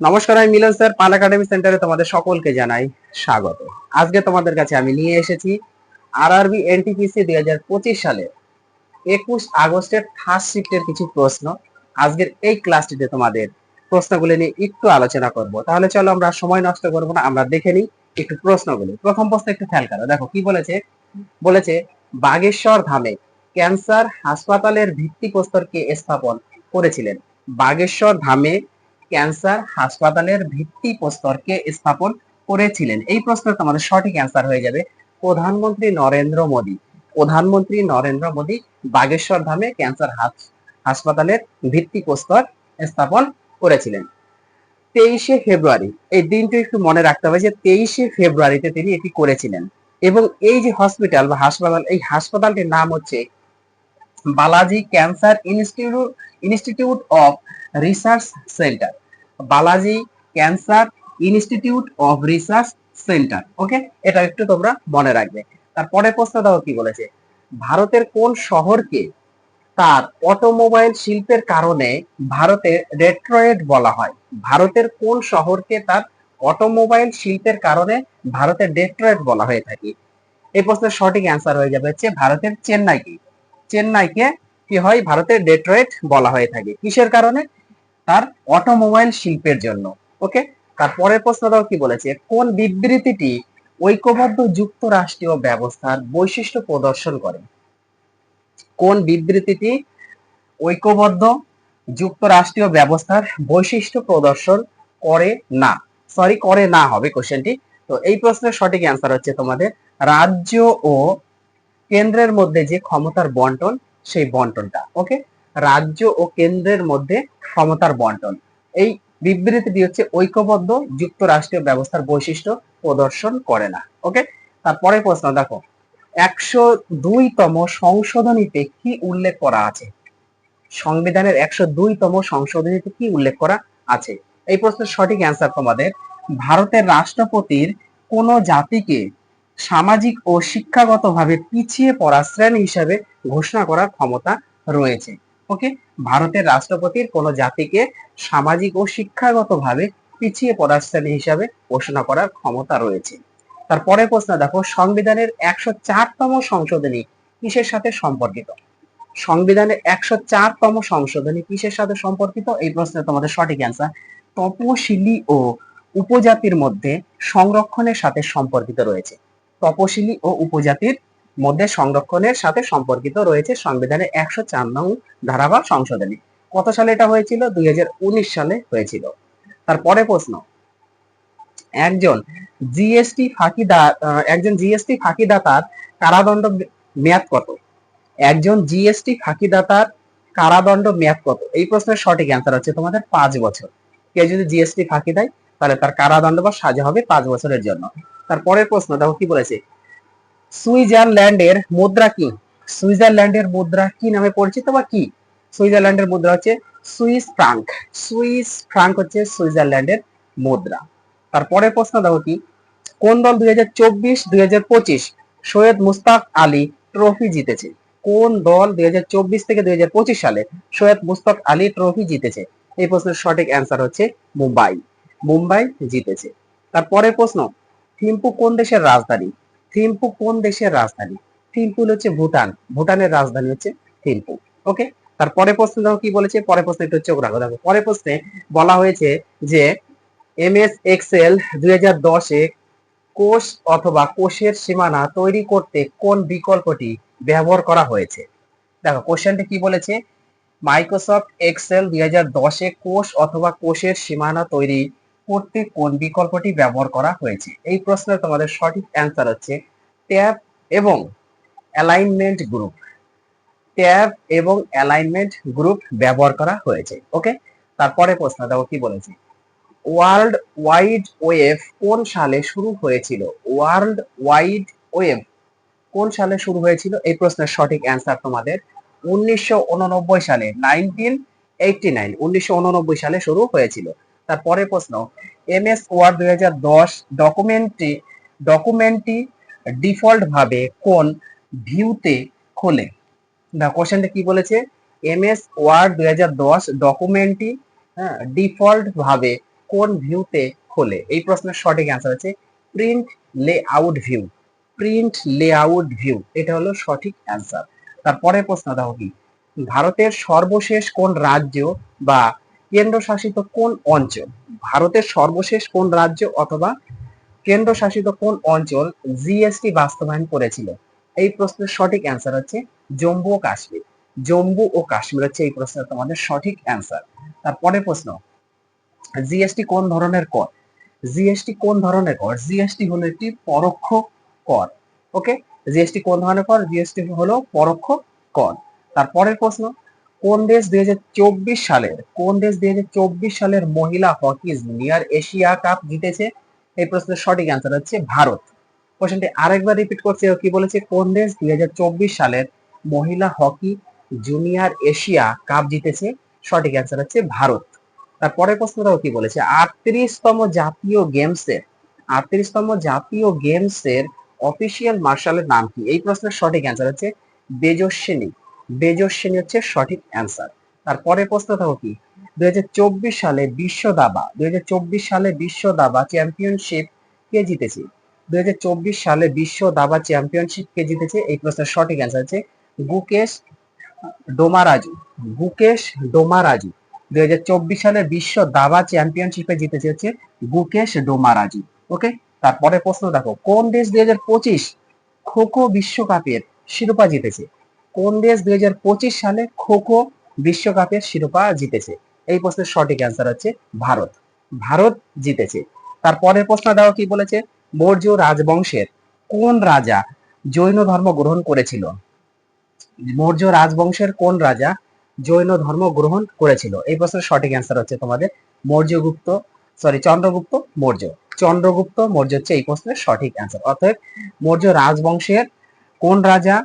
নমস্কার, আমি মিলন স্যার, পাল একাডেমি সেন্টারে তোমাদের সকলকে জানাই স্বাগত। আজকে তোমাদের কাছে আমি নিয়ে এসেছি আরআরবি এনটিপিসি দুই হাজার পঁচিশ সালে একুশ আগস্টের ফার্স্ট শিফটের কিছু প্রশ্ন। আজকের এই ক্লাসটিতে তোমাদের প্রশ্নগুলি নিয়ে একটু আলোচনা করব। তাহলে চলো আমরা সময় নষ্ট করব না, আমরা দেখে নিই একটু প্রশ্নগুলি। প্রথম প্রশ্ন একটু খেয়াল করো। দেখো, কি বলেছে? বলেছে, বাগেশ্বর ধামে ক্যান্সার হাসপাতালের ভিত্তিপ্রস্তর কে স্থাপন করেছিলেন? বাগেশ্বর ধামে ক্যান্সার হাসপাতালের ভিত্তি প্রস্তরকে স্থাপন করেছিলেন। এই প্রশ্নের তোমাদের সঠিক অ্যান্সার হয়ে যাবে, প্রধানমন্ত্রী নরেন্দ্র মোদী। প্রধানমন্ত্রী নরেন্দ্র মোদী বাগেশ্বর ধামে ক্যান্সার হাসপাতালের ভিত্তি প্রস্তর স্থাপন করেছিলেন। তেইশে ফেব্রুয়ারি, এই দিনটি একটু মনে রাখতে হবে যে তেইশে ফেব্রুয়ারিতে তিনি এটি করেছিলেন এবং এই যে হসপিটাল বা হাসপাতাল, এই হাসপাতালটির নাম হচ্ছে Balaji cancer institute institute of research centre. Balaji cancer institute of research centre, okay? এটা একটু তোমরা মনে রাখবে। তারপরে প্রশ্ন দাও কি বলেছে? ভারতের কোন শহরকে তার অটোমোবাইল শিল্পের কারণে ভারতে ডেট্রয়েট বলা হয়? ভারতের কোন শহরকে তার অটোমোবাইল শিল্পের কারণে ভারতের ডেট্রয়েট বলা হয়ে থাকে? এই প্রশ্নের সঠিক অ্যান্সার হয়ে যাবে হচ্ছে ভারতের চেন্নাইকে চেন্নাইকে কি হয় ভারতের ডেট্রয়েট বলা হয়ে থাকে। কিসের কারণে? তার অটোমোবাইল শিল্পের জন্য। ওকে তারপরের প্রশ্নটাও কি বলেছে? কোন বিবৃতিটি ঐক্যবদ্ধ যুক্তরাষ্ট্রীয় ব্যবস্থার বৈশিষ্ট্য প্রদর্শন করে? কোন বিবৃতিটি ঐক্যবদ্ধ যুক্তরাষ্ট্রীয় ব্যবস্থার বৈশিষ্ট্য প্রদর্শন করে না? সরি করে না হবে কোশ্চেনটি তো এই প্রশ্নের সঠিক অ্যান্সার হচ্ছে তোমাদের রাজ্য ও কেন্দ্রের মধ্যে যে ক্ষমতার বন্টন, সেই বন্টনটা ওকে রাজ্য ও কেন্দ্রের মধ্যে ক্ষমতার বন্টন। এই বিবৃতিটি হচ্ছে ঐক্যবদ্ধ, যুক্তরাষ্ট্রীয় ব্যবস্থার বৈশিষ্ট্য প্রদর্শন করে না ওকে তারপরে প্রশ্ন, দেখো, একশো দুইতম সংশোধনীতে কি উল্লেখ করা আছে? সংবিধানের একশো দুইতম সংশোধনীতে কি উল্লেখ করা আছে? এই প্রশ্নের সঠিক অ্যান্সার তোমাদের, ভারতের রাষ্ট্রপতির কোন জাতিকে সামাজিক ও শিক্ষাগতভাবে পিছিয়ে পড়া শ্রেণি হিসাবে ঘোষণা করার ক্ষমতা রয়েছে। ওকে ভারতের রাষ্ট্রপতির কোন জাতিকে সামাজিক ও শিক্ষাগতভাবে পিছিয়ে পড়া শ্রেণি হিসাবে ঘোষণা করার ক্ষমতা রয়েছে। তারপরে প্রশ্ন, দেখো, সংবিধানের একশো চারতম সংশোধনী কিসের সাথে সম্পর্কিত? সংবিধানের একশো চারতম সংশোধনী কিসের সাথে সম্পর্কিত? এই প্রশ্নের তোমাদের সঠিক অ্যান্সার তপশিলি ও উপজাতির মধ্যে সংরক্ষণের সাথে সম্পর্কিত রয়েছে। তপশিলি ও উপজাতির মধ্যে সংরক্ষণের সাথে সম্পর্কিত রয়েছে সংবিধানের একশো চার নং ধারা বা সংশোধনী। কত সালে এটা হয়েছিল? দুই সালে হয়েছিল। তারপরে প্রশ্ন। একজন জিএসটি ফাঁকিদা আহ, একজন জিএসটি ফাঁকিদাতার কারাদণ্ড মেয়াদ কত? একজন জিএসটি ফাঁকিদাতার কারাদণ্ড মেয়াদ কত? এই প্রশ্নের সঠিক অ্যান্সার হচ্ছে তোমাদের পাঁচ বছর। কেউ যদি জিএসটি ফাঁকি দেয় তাহলে তার কারাদণ্ড বা সাজা হবে পাঁচ বছরের জন্য। তারপরের প্রশ্ন, দেখো কি বলেছে? সুইজারল্যান্ডের মুদ্রা কি? সুইজারল্যান্ডের মুদ্রা কি নামে পরিচিত বা কি? সুইজারল্যান্ডের মুদ্রা হচ্ছে সুইস ফ্রাঙ্ক। সুইস ফ্রাঙ্ক হচ্ছে সুইজারল্যান্ডের মুদ্রা। তারপরে প্রশ্ন, দেখো কি? কোন দল দুই হাজার চব্বিশ, দুই হাজার পঁচিশ সৈয়দ মুস্তাক আলী ট্রফি জিতেছে? কোন দল দুই হাজার চব্বিশ থেকে দুই পঁচিশ সালে সৈয়দ মুস্তাক আলী ট্রফি জিতেছে? এই প্রশ্নের সঠিক অ্যান্সার হচ্ছে মুম্বাই। মুম্বাই জিতেছে। তারপরের প্রশ্ন থিম্পু কোন দেশের রাজধানী? থিম্পু কোন দেশের রাজধানী? থিম্পু হচ্ছে ভুটান। ভুটানের রাজধানী হচ্ছে থিম্পু। ওকে? তারপরে প্রশ্ন দেখো কি বলেছে? পরে প্রশ্ন একটু চোখ রাখো দেখো পরে প্রশ্নে বলা হয়েছে যে এম এস এক্সেল দুই হাজার দশে কোষ অথবা কোষের সীমানা তৈরি করতে কোন বিকল্পটি ব্যবহার করা হয়েছে? দেখো, কোশ্চেনটি কি বলেছে? মাইক্রোসফট এক্সেল দুই হাজার দশে কোষ অথবা কোষের সীমানা তৈরি করতে কোন বিকল্পটি ব্যবহার করা হয়েছে? এই প্রশ্নের তোমাদের সঠিক অ্যান্সার হচ্ছে ট্যাব এবং অ্যালাইনমেন্ট গ্রুপ ট্যাব এবং অ্যালাইনমেন্ট গ্রুপ ব্যবহার করা হয়েছে ওকে তারপরে প্রশ্ন দেখো কি বলেছে? ওয়ার্ল্ড ওয়াইড ওয়েভ কোন সালে শুরু হয়েছিল? ওয়ার্ল্ড ওয়াইড ওয়েভ কোন সালে শুরু হয়েছিল? এই প্রশ্নের সঠিক অ্যান্সার তোমাদের উনিশশো উননব্বই সালে নাইনটিন এইটটি নাইন উনিশশো উননব্বই সালে শুরু হয়েছিল। তারপরে প্রশ্ন এম এস ওয়ার্ড দুই হাজার দশ ডকুমেন্টটি ডকুমেন্টটি ডিফল্ট ভাবে কোন ভিউতে খোলে? না কোশ্চেনটা কি বলেছে? এম এস ওয়ার্ড দুই হাজার দশ ডকুমেন্টটি হ্যাঁ ডিফল্ট ভাবে কোন ভিউতে খোলে? এই প্রশ্নের সঠিক অ্যান্সার হচ্ছে print layout view print layout view এটা হলো সঠিক অ্যান্সার তারপরে প্রশ্ন দেখো কি, ভারতের সর্বশেষ কোন রাজ্য বা কেন্দ্রশাসিত কোন অঞ্চল? ভারতের সর্বশেষ কোন রাজ্য অথবা কেন্দ্রশাসিত কোন অঞ্চল জিএসটি বাস্তবায়ন করেছিল? এই প্রশ্নের সঠিক অ্যান্সার হচ্ছে জম্মু ও কাশ্মীর। জম্মু ও কাশ্মীর হচ্ছে এই প্রশ্নের তোমাদের সঠিক অ্যান্সার তারপরে প্রশ্ন জিএসটি কোন ধরনের কর? জিএসটি কোন ধরনের কর? জিএসটি হলো একটি পরোক্ষ কর ওকে জিএসটি কোন ধরনের কর? জিএসটি হলো পরোক্ষ কর। তারপরের প্রশ্ন কোন দেশ দুই হাজার চব্বিশ সালের, কোন দেশ দুই হাজার চব্বিশ সালের মহিলা হকি জুনিয়র এশিয়া কাপ জিতেছে? এই প্রশ্নের সঠিক অ্যান্সার হচ্ছে ভারত। কোশ্চেনটি আরেকবার রিপিট করছে কি বলেছে? কোন দেশ দুই হাজার চব্বিশ সালের মহিলা হকি জুনিয়র এশিয়া কাপ জিতেছে? সঠিক অ্যান্সার হচ্ছে ভারত। তারপরের প্রশ্নটাও কি বলেছে? আটত্রিশতম জাতীয় গেমসের আটত্রিশতম জাতীয় গেমসের অফিসিয়াল মার্শালের নাম কি? এই প্রশ্নের সঠিক অ্যান্সার হচ্ছে বেজস্বিনী বেজস্বিনী হচ্ছে সঠিক অ্যান্সার তারপরে প্রশ্ন থাকো কি? দুই হাজার চব্বিশ সালে বিশ্ব দাবা দুই সালে বিশ্ব দাবা চ্যাম্পিয়নশিপ কে জিতেছে? দুই সালে বিশ্ব দাবা চ্যাম্পিয়নশিপ কে জিতেছে? এই প্রশ্নের সঠিক অ্যান্সার হচ্ছে গুকেশ ডোমারাজু গুকেশ ডোমারাজু। দুই হাজার চব্বিশ সালে বিশ্ব দাবা চ্যাম্পিয়নশিপে জিতেছে হচ্ছে গুকেশ ডোমারাজু। ওকে তারপরে প্রশ্ন দেখো, কোন দেশ দুই হাজার পঁচিশ খোখো বিশ্বকাপের শিরোপা জিতেছে? কোন দেশ দুই হাজার পঁচিশ সালে খোখো বিশ্বকাপের শিরোপা জিতেছে? এই প্রশ্নের সঠিক অ্যান্সার হচ্ছে ভারত। ভারত জিতেছে। তারপরের প্রশ্ন দেখো কি বলেছে? মৌর্য রাজবংশের কোন রাজা জৈন ধর্ম গ্রহণ করেছিল? মৌর্য রাজবংশের কোন রাজা জৈন ধর্ম গ্রহণ করেছিল? এই প্রশ্নের সঠিক অ্যান্সার হচ্ছে তোমাদের মৌর্যগুপ্ত সরি চন্দ্রগুপ্ত, মৌর্য। চন্দ্রগুপ্ত, মৌর্য হচ্ছে এই প্রশ্নের সঠিক অ্যান্সার অর্থাৎ মৌর্য রাজবংশের কোন রাজা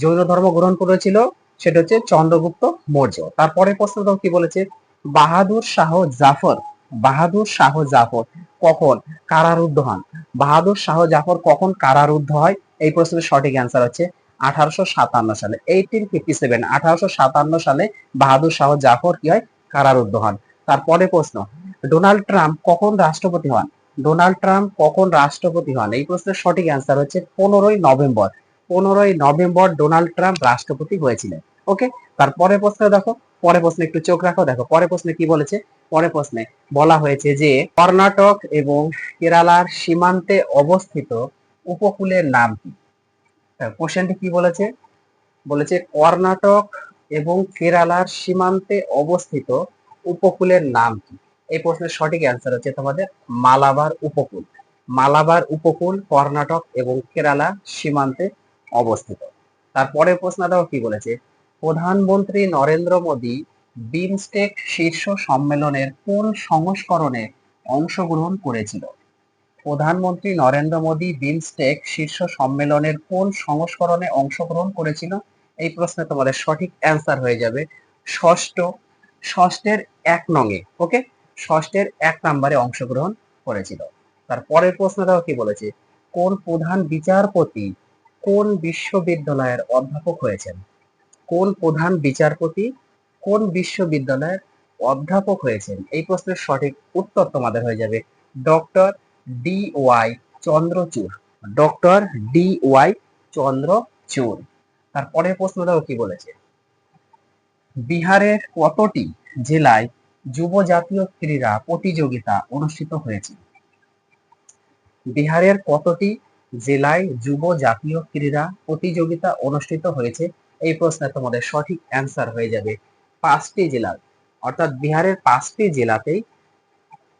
জৈন ধর্ম গ্রহণ করেছিল, সেটা হচ্ছে চন্দ্রগুপ্ত মৌর্য। তারপরে প্রশ্নটা কি বলেছে? বাহাদুর শাহ জাফর, বাহাদুর শাহ জাফর কখন কারারুদ্ধ হন? বাহাদুর শাহ জাফর কখন কারারুদ্ধ হয়? এই প্রশ্নের সঠিক অ্যান্সার হচ্ছে আঠারোশো সাতান্ন সালে। এইটিন ফিফটি সেভেন আঠারোশো সাতান্ন সালে বাহাদুর শাহ জাফর কি হয়? কারারুদ্ধ হন। তারপরে প্রশ্ন, ডোনাল্ড ট্রাম্প কখন রাষ্ট্রপতি হন? ডোনাল্ড ট্রাম্প কখন রাষ্ট্রপতি হন? এই প্রশ্নের সঠিক অ্যান্সার হচ্ছে পনেরোই নভেম্বর। পনেরোই নভেম্বর ডোনাল্ড ট্রাম্প রাষ্ট্রপতি হয়েছিলেন। ওকে? তারপরে প্রশ্ন দেখো পরে প্রশ্নে একটু চোখ রাখো, দেখো পরে প্রশ্নে কি বলেছে? পরে প্রশ্নে বলা হয়েছে যে, কর্ণাটক এবং কেরালার সীমান্তে অবস্থিত উপকূলের নাম কি? কোশ্চেনটি কি বলেছে? বলেছে, কর্ণাটক এবং কেরালার সীমান্তে অবস্থিত উপকূলের নাম কি? এই প্রশ্নের সঠিক অ্যান্সার হচ্ছে তোমাদের মালাবার উপকূল। মালাবার উপকূল, কর্ণাটক এবং কেরালা সীমান্তে অবস্থিত। তারপরে প্রশ্নটাও কি বলেছে? প্রধানমন্ত্রী নরেন্দ্র মোদী বিমস্টেক শীর্ষ সম্মেলনের কোন সংস্করণে অংশগ্রহণ করেছিল? প্রধানমন্ত্রী নরেন্দ্র মোদী বিমস্টেক শীর্ষ সম্মেলনের কোন সংস্করণে অংশগ্রহণ করেছিল? এই প্রশ্নে তোমাদের সঠিক অ্যান্সার হয়ে যাবে ষষ্ঠ, ষষ্ঠের এক নঙে, ওকে? ষষ্ঠের এক নাম্বারে অংশগ্রহণ করেছিল। তার পরের প্রশ্নটাও কি বলেছে? কোন প্রধান বিচারপতি কোন বিশ্ববিদ্যালয়ের অধ্যাপক হয়েছেন? কোন প্রধান বিচারপতি কোন বিশ্ববিদ্যালয়ের অধ্যাপক হয়েছেন? এই প্রশ্নের সঠিক উত্তর তোমাদের হয়ে যাবে doctor D Y Chandrachud. Doctor D Y Chandrachud. তারপরের প্রশ্নটাও কি বলেছে? বিহারের কতটি জেলায় যুব জাতীয় ক্রীড়া প্রতিযোগিতা অনুষ্ঠিত হয়েছে? বিহারের কতটি জেলায় যুব জাতীয় ক্রীড়া প্রতিযোগিতা অনুষ্ঠিত হয়েছে। এই প্রশ্নে তোমাদের সঠিক অ্যান্সার হয়ে যাবে পাঁচটি জেলার অর্থাৎ বিহারের পাঁচটি জেলাতেই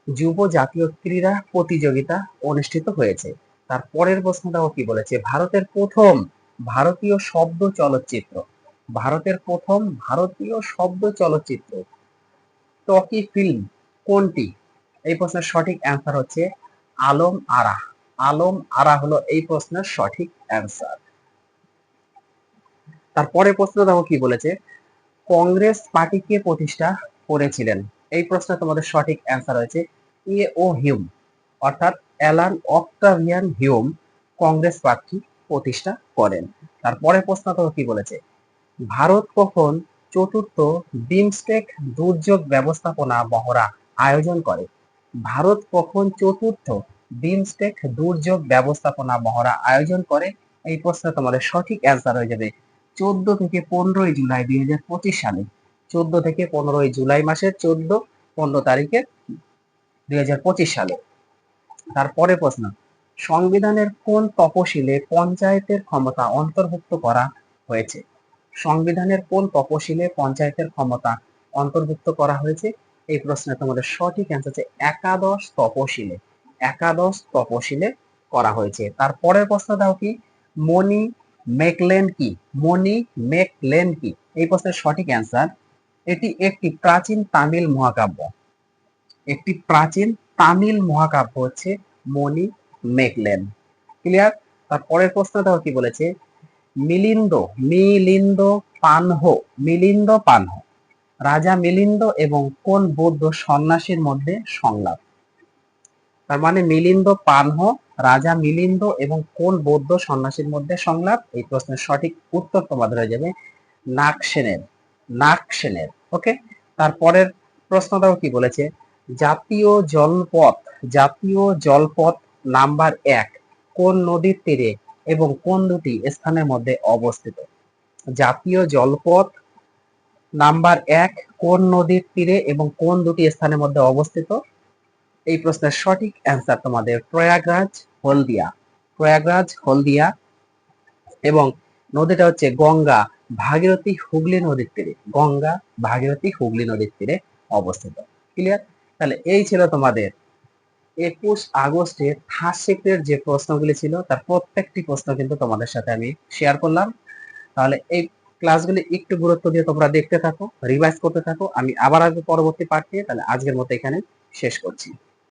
যুব জাতীয় ক্রীড়া প্রতিযোগিতা অনুষ্ঠিত হয়েছে। তার পরের প্রশ্নটাও কি বলেছে? ভারতের প্রথম ভারতীয় শব্দ চলচ্চিত্র। ভারতের প্রথম ভারতীয় শব্দ চলচ্চিত্র। টকি ফিল্ম কোনটি? এই প্রশ্নের সঠিক অ্যান্সার হচ্ছে আলম আরা আলম, আরা হলো এই প্রশ্নের সঠিক অ্যান্সার তারপরে প্রশ্ন দেখো কি বলেছে? কংগ্রেস পার্টিকে প্রতিষ্ঠা করেছিলেন? এই প্রশ্নে তোমাদের সঠিক অ্যান্সার হয়েছে এ ও হিউম অর্থাৎ Allan Octavian Hume Congress party প্রতিষ্ঠা করেন। তারপরে প্রশ্ন দেখো কি বলেছে? ভারত কখন চতুর্থ বিমস্টেক দুর্যোগ ব্যবস্থাপনা মহড়া আয়োজন করে? ভারত কখন চতুর্থ বিমস্টেক দুর্যোগ ব্যবস্থাপনা মহড়া আয়োজন করে। এই প্রশ্নে তোমাদের সঠিক অ্যান্সার হয়ে যাবে চোদ্দ থেকে পনেরোই জুলাই দুই হাজার পঁচিশ সালে। চোদ্দ থেকে পনেরোই জুলাই মাসের চোদ্দ, পনেরো তারিখে দুই হাজার পঁচিশ সালে। তারপরে প্রশ্ন, সংবিধানের কোন তপশিলে পঞ্চায়েতের ক্ষমতা অন্তর্ভুক্ত করা হয়েছে? সংবিধানের কোন তপশিলে পঞ্চায়েতের ক্ষমতা অন্তর্ভুক্ত করা হয়েছে? এই প্রশ্নে তোমাদের সঠিক অ্যান্সার হচ্ছে একাদশ তপশিলে। একাদশ তপশিলে করা হয়েছে। তারপরের প্রশ্ন দাও কি? মনি মেকলেন কি? মনি মেকলেন কি? এই প্রশ্নের সঠিক অ্যান্সার এটি একটি প্রাচীন তামিল মহাকাব্য। একটি প্রাচীন তামিল মহাকাব্য হচ্ছে মনি মেকলেন। ক্লিয়ার তারপরের প্রশ্ন দাও কি বলেছে? মিলিন্দ মিলিন্দ পানহ মিলিন্দ পানহ। রাজা মিলিন্দ এবং কোন বৌদ্ধ সন্ন্যাসীর মধ্যে সংলাপ? তার মানে মিলিন্দ পানহ, রাজা মিলিন্দ এবং কোন বৌদ্ধ সন্ন্যাসীর মধ্যে সংলাপ? এই প্রশ্নের সঠিক উত্তর তোমাদের হয়ে যাবে নাকসেনের নাগসেনের ওকে তারপরের প্রশ্নটাও কি বলেছে? জাতীয় জলপথ জাতীয় জলপথ নাম্বার এক, কোন নদীর তীরে এবং কোন দুটি স্থানের মধ্যে অবস্থিত? জাতীয় জলপথ নাম্বার এক, কোন নদীর তীরে এবং কোন দুটি স্থানের মধ্যে অবস্থিত? এই প্রশ্নের সঠিক অ্যান্সার তোমাদের প্রয়াগরাজ, হলদিয়া। প্রয়াগরাজ, হলদিয়া এবং নদীটা হচ্ছে গঙ্গা, ভাগীরথী হুগলি নদীর তীরে। গঙ্গা, ভাগীরথী হুগলি নদীর তীরে অবস্থিত। ক্লিয়ার তাহলে এই ছিল তোমাদের একুশ আগস্টের থার্ড শিফটের যে প্রশ্নগুলি ছিল, তার প্রত্যেকটি প্রশ্ন কিন্তু তোমাদের সাথে আমি শেয়ার করলাম। তাহলে এই ক্লাসগুলি একটু গুরুত্ব দিয়ে তোমরা দেখতে থাকো রিভাইজ করতে থাকো। আমি আবার আসব পরবর্তী পার্টে তাহলে আজকের মতো এখানে শেষ করছি।